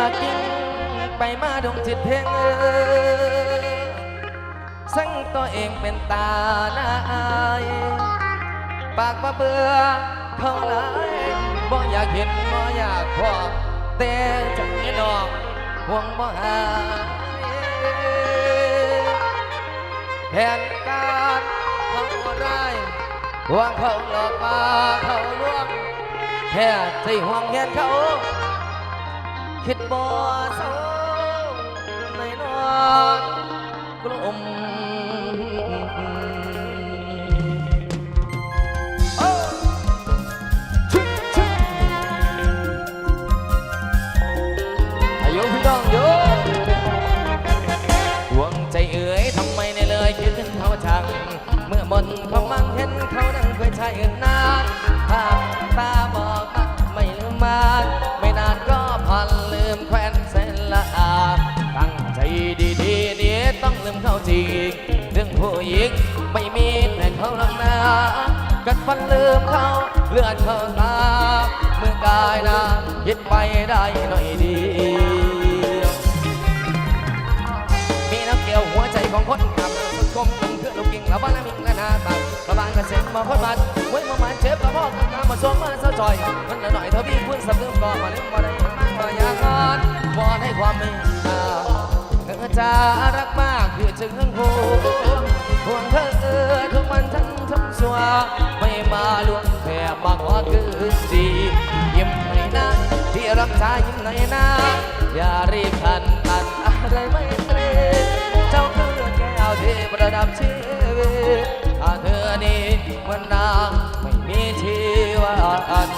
ละกินไปมาดงจิตเพ่งสั่งตัวเองเป็นตาหน้าอายปากมาเบื่อเขาหลายบ่อยากเห็นบ่อยากพอแต่จังน้องห่วงบ่หายแผนการเขาร้ายหวงเขาหลอกมาเขาลวง แค่ใจห่วงเห็นเขา คิดบ่เศร้าในนอนกลมโอ้ชุบชุบอายุพี่น้องโยห่วงใจเอ๋ยทำไมในเลยคิดถึงเขาจัง เมื่อมนเขามั่งเห็นเขาดังเคยใช่อื่นน้า ลืมเขาจริงเรื่องผู้หญิงไม่มีแต่เขาลังนากัดฟันลืมเขาเลือดเขาตาเมื่อกายนาคิดไปได้หน่อยดี มีน้ำเกลียวหัวใจของคนขับสุดคมตึงเพื่อนลูกกิ่งละบ้านละมิงละนาตัดประบานกระเซ็นมาพ้นบัดไว้มามันเจ็บกระบอกกันมาส่งมาเศร้าจอยมันละหน่อยเท่าพี่พูดสับลืมก่อนมาเล่นมาได้มามาอย่างนั้นวอนให้ความเมตตา อจะรักมากคือจึงทั้งห่วงเธอเออทุกวันทั้งทั้งสัวไม่มาลวงแค่มากกว่าคืนดียิ้มให้นะที่รักษายิ้มในอยนะอย่ารีบขันตันอะไรไม่เตรเจ้าคือแก้วที่ประดับชีวิตถ้าเธอนี้มันนางไม่มีชีวันละพัน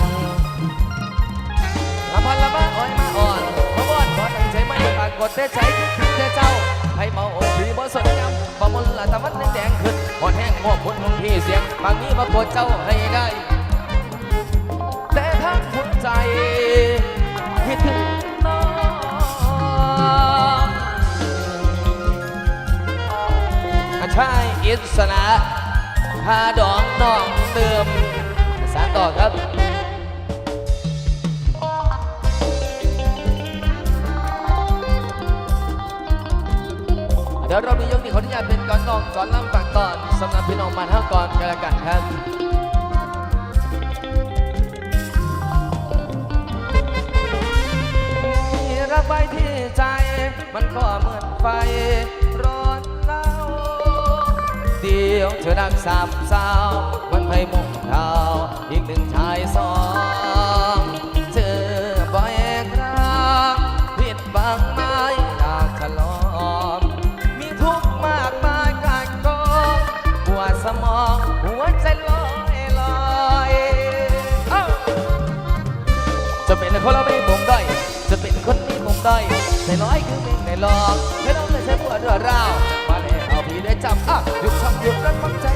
ละมาอ้อยมาอ่อน ปรากฏแต่ใจคิดถึงแต่เจ้าให้เมาโอกผีบ่สนยำบ่มนละตะวันแดงขึ้นหอนแห้งมอบคนของพี่เสียงบางนี้มาโปรดเจ้าให้ได้ แต่ทั้งหัวใจคิดถึงน้องอาชายอิสระพาดองน้องเติมสารต่อครับ ดี๋ยวเรามียกนี้ขออนุญาตเป็นก่อนน้องก่อนลำฝากก่อนสำหรับพี่น้องมาเท่าก่อนกันละกันครับมีรักไว้ที่ใจมันก็เหมือนไฟร้อนเล่าเดียวเธอดักสามสาววันไพมุ่งดาอีกหนึ่งชายสอง เป็นคนเราไม่ผมด้อยจะเป็นคนนี้ผมด้อยในร้อยคือเม่งในหลอกให้เราไม่ใช่ปวดเรือราวมาเลยเอาพี่ได้จำอะหยุดทำหยุดรักมันใจ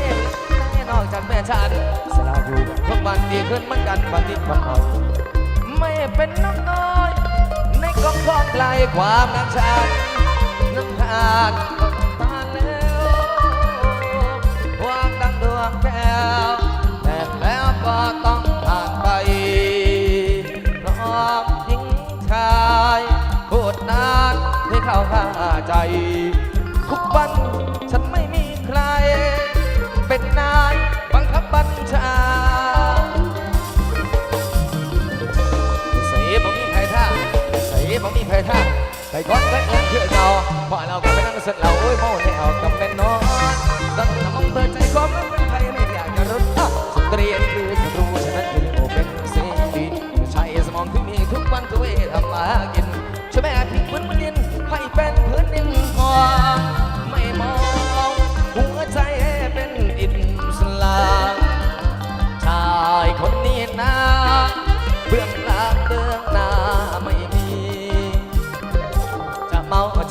แน่นอกจากแม่ฉันสลาอยู่ทุกวันดีขึ้นเหมือนกันวันนี้วันเอาไม่เป็นน้องน้อยในกองกองไกลความรักฉันน้ำทาน ทุกวันฉันไม่มีใคร เป็นนายบังคับบัญชาใส่บ่มีใครท่าใส่บ่มีใครท่าใครก้อนใครเอินคือเราพอเราก็ไปนั่งเสร็จเราโอ้ยเมาแนวกับเป็นนอนตั้งแต่มองเปิดใจความรักเป็นใครไม่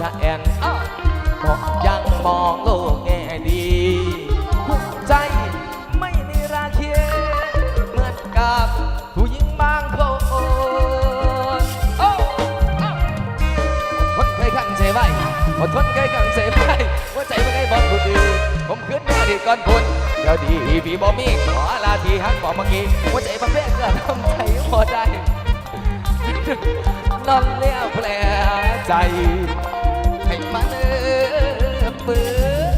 ะแอนอ้าวบอกยังมองโลกแง่ดีหัวใจไม่มีราเคียเหมือนกับผู้หญิงบางคนโอ้อ้าวอดทนเคยขังใจไว้อดทนเคยขังใจไว้ว่าใจไม่เคยบอกผู้อื่นผมขึ้นมาดีก่อนคุณเดี๋ยวดีพี่บ่มีขอลาทีฮักบอกเมื่อกี้หัวใจประเภทก็ทำใจบ่ได้นอนเลี้ยวแผลใจ ปื้อน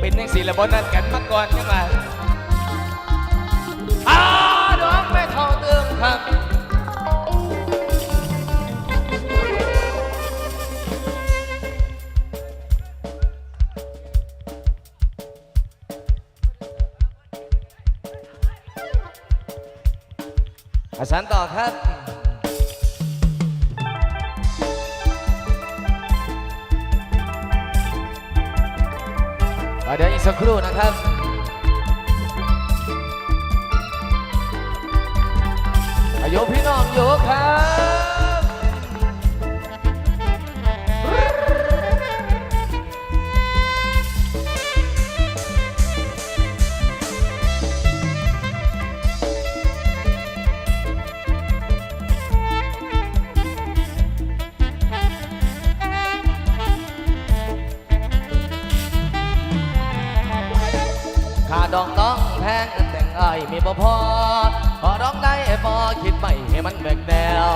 เป็นยังสีละบนนั้นกันมาก่อนยังไงอ้าดอกไม่เท่าเติมครับอาสานต่อครับ เดี๋ยวอีกสักครู่นะครับอายุพี่น้องโยครับ มีบ่พอพอร้องได้พอคิดไม่ให้มันแบกแนว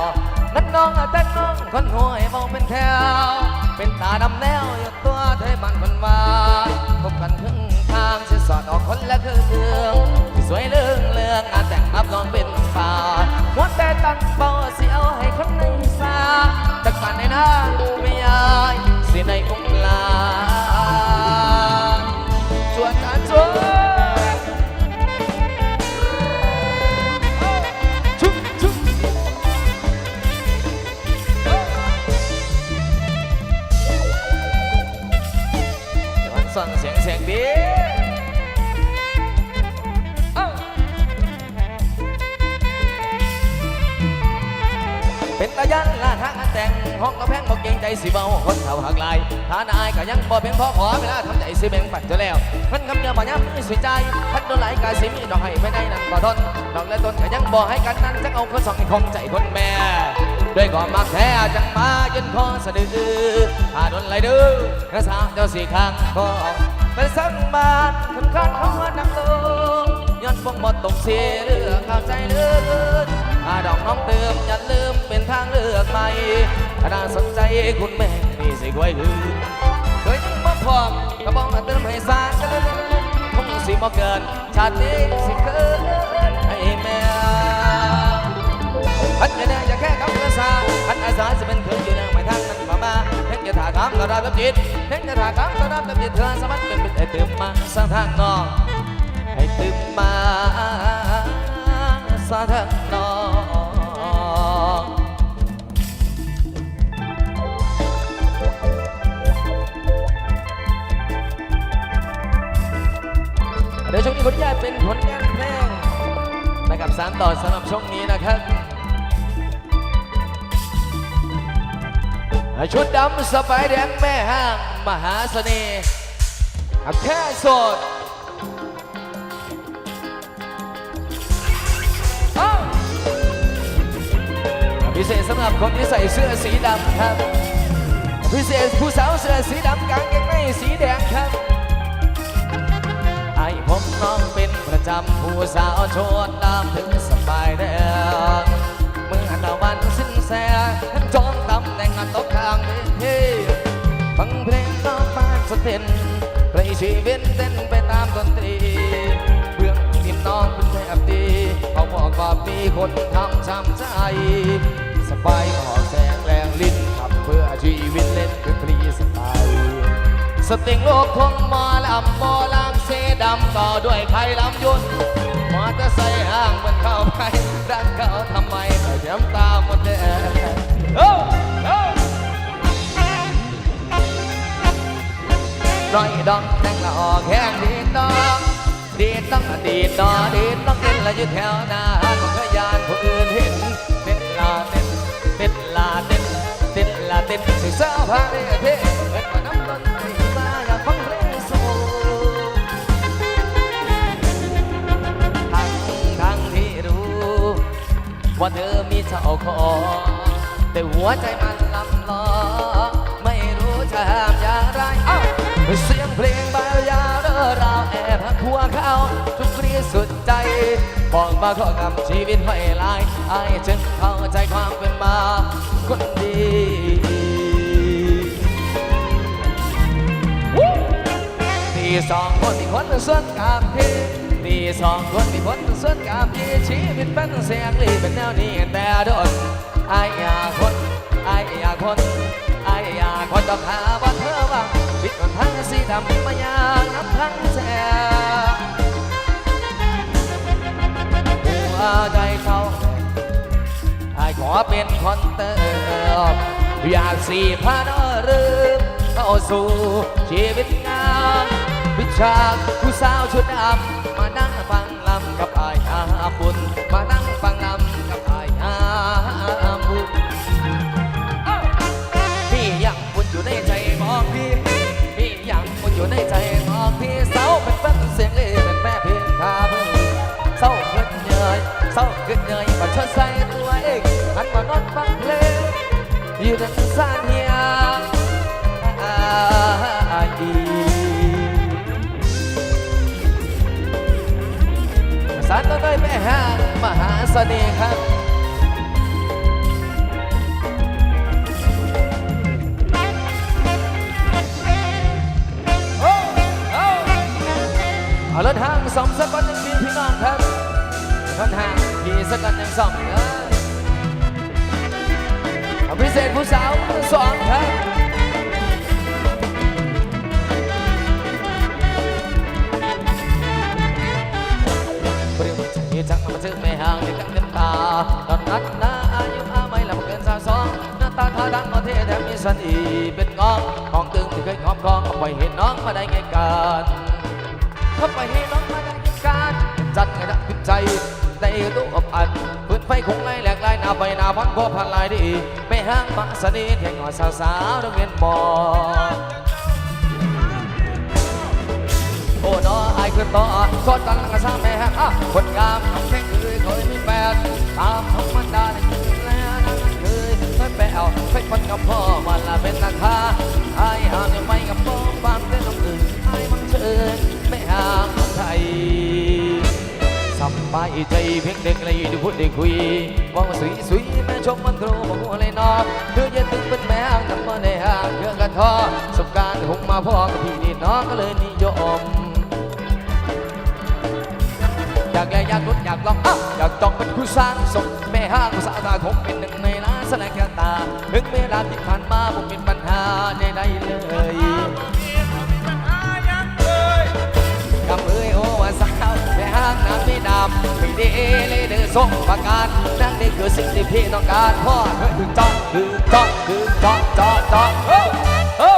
นั้นน้องแต่งน้องคนหัวให้มองเป็นแถวเป็นตาดำแนวอยู่ตัวเธอมันคนว่าพบกันครึ่งทางสิสอดออกคนละครึ่งเรื่องที่สวยเรื่องเรื่องงาแต่งอับลองเป็นป่าหัวแต่ตั้งเป้าสิเอาให้คนในสาจากกันในหน้าไม่ยายสิในอุ้งลา ห้องกระแพงบอกเกรงใจสิเบาคนเฒ่าหักลายฐานอายก็ยังบ่เพียงพอขอเวลาทำใจสิแบ่งปันจะแล้วมันคำเดียวบ่ย้ำมือสวยใจพัดโดนไหลกายสิมีดอกให้ไม่ได้นั่นบ่ทนดอกและต้นก็ยังบ่ให้กันนั้นจังเอาคนสองให้คงใจคนแม่ด้วยความมักแท้จังมายืนคอสะดือถ้าโดนไหลดื้อกระสาวเจ้าสี่ข้างคอไปสังบานขึ้นข้างเขาว่านักลงย้อนฟงหมดตกเสียเรื่องข้าวใจเลือ ถ้าดอกน้องเติมอย่าลืมเป็นทางเลือกใหม่ถ้าน่าสนใจคุณแม่นี่สิกวยหือเคยยังบ่พร้อมก็บอกมาเติมให้สากันคงสิบ่เกิน ชาตินี้สิเกินให้แม่พันแน่อย่าแค่คำกระซาพันอาสาจะเป็นเคยอยู่ในไม่ทางนั้นมามาเพ่งจะถ่าคำก็รับกับจิตเพ่งจะถ่าคำก็รับกับจิตเธอสมัครเป็นเป็นไอ้ตื่มมาสร้างทางนอกให้ตื่มมาสร้างทาง นอกเดี๋ยวช่วงนี้ขออนุญาตเป็นผลงานเพลงนะครับสามต่อสำหรับช่วงนี้นะครับชุดดำสไปแดงแม่ห้าง มหาเสน่ห์แค่สดพิเศษสำหรับคนที่ใส่เสื้อสีดำครับ พิเศษผู้สาวเสื้อสีดำกางเกงในสีแดงครับ ไอ้ผมน้องเป็นประจำผู้สาวโชดตามถึงสบายแดงเมื่อตะวันสิ้นแสงจองตำแหน่งตกข้างเวทีฟังเพลงน้องบ้านสเต้นใครชีวิตเต้นไปตามดนตรีเบื้องที่น้องเป็นแทบดีเขาบอกว่ามีคนทำช้ำใจสบายหอแสง สติงโลกคงมอลำหมอลำเสดำต่อด้วยไข่ลำยุนมอเตอร์ไซค์ห้างมันเข้าไปรักเขาทำไมแต่เทียมตามมันแดงโอ้โอ้ร้อยดองแทงละออกแห้งดีดดองดีดต้องดีดดอดีดต้องเต้นละยู่แถวหน้าของขยานผู้อื่นเห็นเต้นลาเต้นเต้นลาเต้นเต้นลาเต้นสิสาวพาเร่เท่ เธอมีเจ้าขอแต่หัวใจมันลำลอไม่รู้จะทำอย่างไรเสียงเพลงบารยาเร่อราวแอบหักหัวเขาทุกครีสุดใจบอกมาขอกำบชีวิตไม่ลายอายจึงเข้าใจความเป็นมาคนดีที่สองคนที่คนส่วนกับพี่ มีสองคนมีคนส่วนกามที่ชีวิตเป็นเสียงลีเป็นแนวนี้แต่โดนไอ้ยาคนไอ้ยาคนไอ้ยาคนต้องหาว่าเธอว่าปิดคนทั้งสีดำมายาน้ำทั้งแสบหัวใจเขาไอ้ขอเป็นคนเติมอยากสีพาดลืมเข้าสู่ชีวิต งานวิชาผู้สาวชุดดำมานั่งฟังลำกับอายอาบุญมานั่งฟังลำกับอายอาบุญพี่ยังบุญอยู่ในใจบอกพี่พี่ยังบุญอยู่ในใจบอกพี่เศร้าเป็นเป็นเสียงเล่เป็นแม่เพียงคาเพื่อเศร้าเกินเยยเศร้าเกินเยยมาชดใส่ตัวเองหันมานอนฟังเพลงอยู่ในสานเฮีย สารต้นด้วยแม่ห้างมหาเสน่ห์ครับโอ้โอ้เอารถห้างสองสักวันหนึ่งพี่พี่น้องครับรถห้างพี่สักวันหนึ่งสองเออเอาพิเศษผู้สาวมือสองครับบ หน้าตาท่าทางก็เท่แถมมีสันอีเป็นงองของตึงที่เคยงอมกองก็ปล่อยเห็นน้องมาได้ไงกันเขาปล่อยให้น้องมาได้ไงกันจัดไงดักใจได้รู้อบอันปืนไฟคงไล่แหลกลายหน้าใบหน้าพันพอพันลายดีไม่ห่างมาสนิทแข่งหอสาวสาวโรงเรียนบอโอ้น้อไอคือต่อก็ตั้งกระซ้ำแม่ฮะอะคนงามน้องแข่งเคยเคยมีแฟนตามธรรมดา ยเคยแปคนกับพ่อมันละเป็นราคาไอ้ห่างยังไม่กับพ่อบานเต้นน้องอื่นไอ้มันเชิญไม่ห่างของไทยสบายใจเพียงเด็กเลยดูพูดได้คุยมองสวยสวยแม่ชมมันครูบอกว่าอะไรนอเธออย่าตึงเป็นแม่ห่างนำมาในห่างเพื่อกระท้อสบการณ์คงมาพ่อกับพี่นี่น้องก็เลยนิยมอยากแลอยากลุ้นอยากลองอะอยากจองเป็นคู่สร้างส่งแม่ห้างภาษาตาคงเป็นหนึ่งในล้านแสดงแค่ตา ถึงเวลาที่ผ่านมาผมเป็นปัญหาใดๆเลยกำเอ้ยโอ้ว่าสาวแม่ห้างน้ำไม่ดำไม่ดีเลยเดือส่งประกาศนั่นนี่คือสิ่งที่พี่ต้องการเพราะเธอถึงจอดถึงจอดถึงจอดจอดจอดโอ้โอ้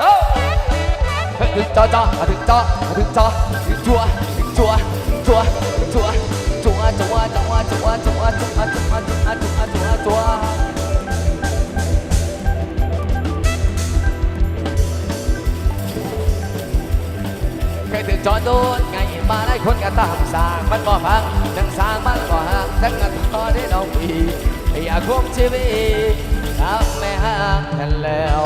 โอ้ถึงจอจอถึงจอถึงจอถึงจัวถึงจัวจัวจัว จัวจัวจัวจัวจัวจัวจัวจัวจัวจัวจัวเคยถึงจอโดนไงมาได้คนก็ตามสร้างมันบ่พังจังสร้างมันบ่ห่างจังกันต่อได้เราปีอยากควบชีวิตทำไม่ห่างกันแล้ว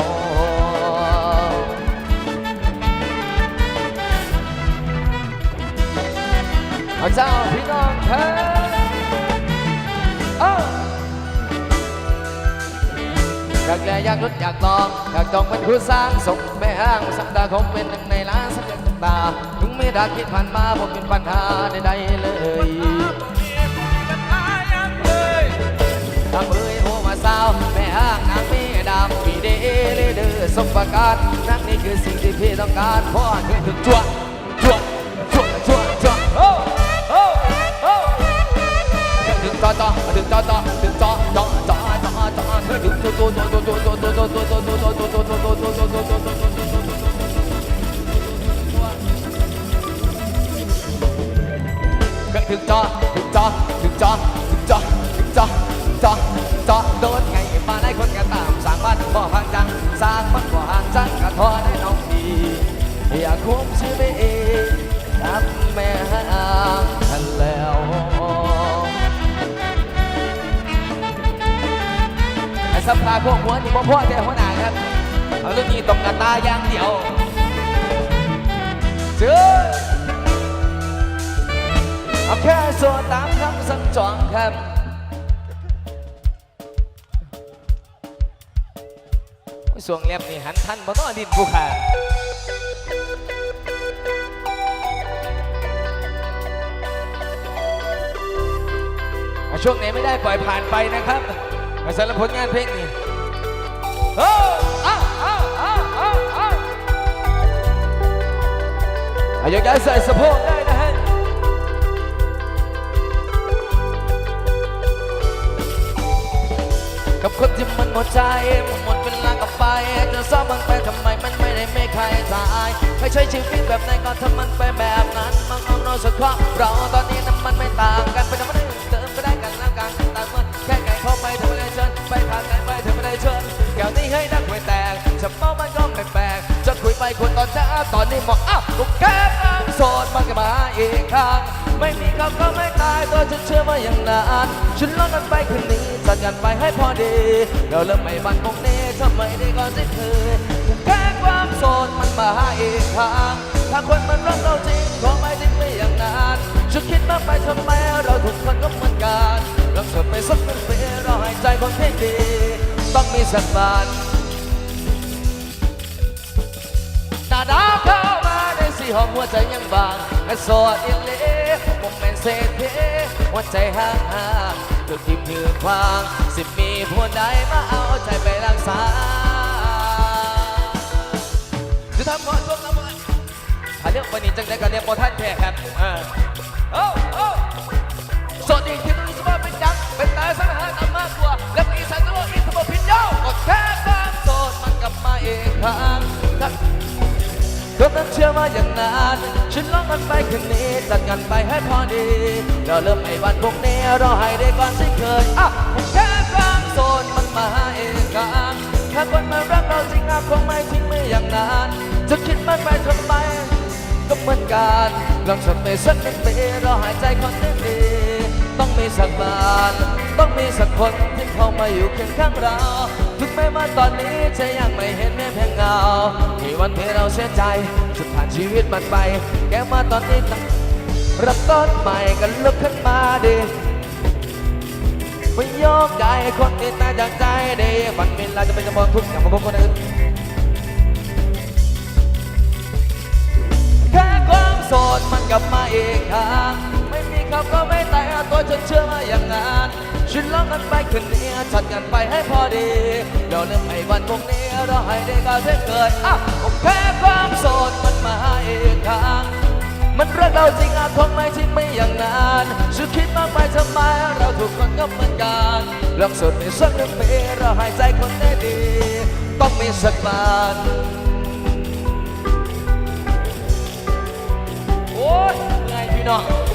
พระเจ้าพี่น้องเธอเอ้าอยากแลอยากลุ้นอยากลองอยากจองเป็นคู่สร้างส่งแม่ห้างสังดาคงเป็นหนึ่งในล้านสักอย่าตาถึงไม่รักคิดผ่านมาผมเป็นปัญหาใดๆเลยทำเอ้ยโอมาสาวแม่ห้างนางไม่ดำพี่เดเลเดอสมประการนั่นนี่คือสิ่งที่พี่ต้องการพราะเธอถึงจั่วจั่ว 哒哒，对哒哒哒 พ่อแต่หัวหน้าครับ เอาเรื่องนี้ตรงกับตาอย่างเดียวเจอเอาแค่สดตามคำสั่งจองครับโอ้ยสวงเล็บนี่หันทันบ่ต้องดินกูค่ะอะช่วงไหนไม่ได้ปล่อยผ่านไปนะครับสำหรับผลงานเพลงนี้ อ้อ้ากย้ายใส่สะโพกได้นะฮะกับคนที่มันหมดใจมันหมดเวลากับไปจะซ้อมมันไปทำไมมันไม่ได้ไม่ใครตายไม่ใช่ชีวิตแบบไหนก็ทำมันไปแบบนั้นมันเอาโน้สักข้อเราตอนนี้นั้นมันไม่ต่างกันไปทำมันเติมไปได้กันแล้วกันแต่เมื่อแค่ไก่เข้าไปเธอไม่ได้เชิญ ให้นักหวยแตกจะเมามันก็ไม่แปลกจะคุยไปคนตอนเช้าตอนนี้บอกอ้าวกูแค่กางโสดมันก็มาอีกครั้งไม่มีเขาก็ไม่ตายตัวฉันเชื่อว่าอย่างนั้นฉันลองกันไปคืนนี้จัดกันไปให้พอดีเราเริ่มไม่บันคงนี้ทำไมได้ก่อนที่เคยกูแค่ความโสดมันมาอีกครั้งถ้าคนมันรักเราจริงขอไม่ทิ้งไม่อย่างนั้นฉันคิดมากไปทำไมเราทุกคนก็เหมือนกันลองสดไปสักเป็นปีเราหายใจคนที่ดี ต้องมีสักวันหน้าดาวเข้ามาในสีห้องหัวใจยังบางและโสดอิเลผมเป็นเศรษฐีหัวใจห่างห่างจุดที่มือควาง สิมีผู้ใดมาเอาใจไปรักษาจะทำก่อนช่วงนั้นถ้าเรียกวันนี้จังได้ก็เรียกโปรท่านแท้ครับเออโอ้โอ้สวัสดีที่นี่สว่าเป็นยังเป็นตายสั แค่ความโสดมันกลับมาเองครั้งก็นั้นเชื่อว่าอย่างนั้นฉันลองกันไปคืนนี้จัดกันไปให้พอดีเราเริ่มไอ้วันพวกนี้เราให้ได้ก่อนที่เคยอะแค่ความโสดมันมาเองกันถ้าคนมารักเราจริงอะคงไม่ทิ้งไม่อย่างนั้นจะคิดมากไปทำไมก็เหมือนกันลองสักไปสักหนึ่งปีเราหายใจคนดีต้องมีสักบาน ต้องมีสักคนที่เข้ามาอยู่เคียงข้างเรา ถึงแม้ว่าตอนนี้จะยังไม่เห็นแม้เพียงเงา ที่วันที่เราเสียใจจะผ่านชีวิตมันไป แกมาตอนนี้ตั้งรับต้นใหม่กันลุกขึ้นมาดิไม่ยกใจคนที่ตายจากใจดีวันเวลาจะเป็นจะมองทุกอย่างมาพบคนอื่นแค่ความโสดมันกลับมาอีกครั้งไม่มีคำก็ไม่แต่ตัวฉันเชื่อว่าอย่างนั้นฉันลองกันไปคืนนี้จัดกันไปให้พอดี ยวเรื่อไอ้วันพวกนี้เราให้ได้ก็เช่นเคยอะผมแค่ความโสดมันมาอีกครั้งมันรักเราจริงอาจคงไม่ทิ้งไม่อย่างนั้นฉันคิดมากไปทำไมเราทุกคนก็เหมือนกันลองสดในสักหนึ่งปีเราหายใจคนได้ดี ต้องมีสักวันโอ้ยไงพี่น้อง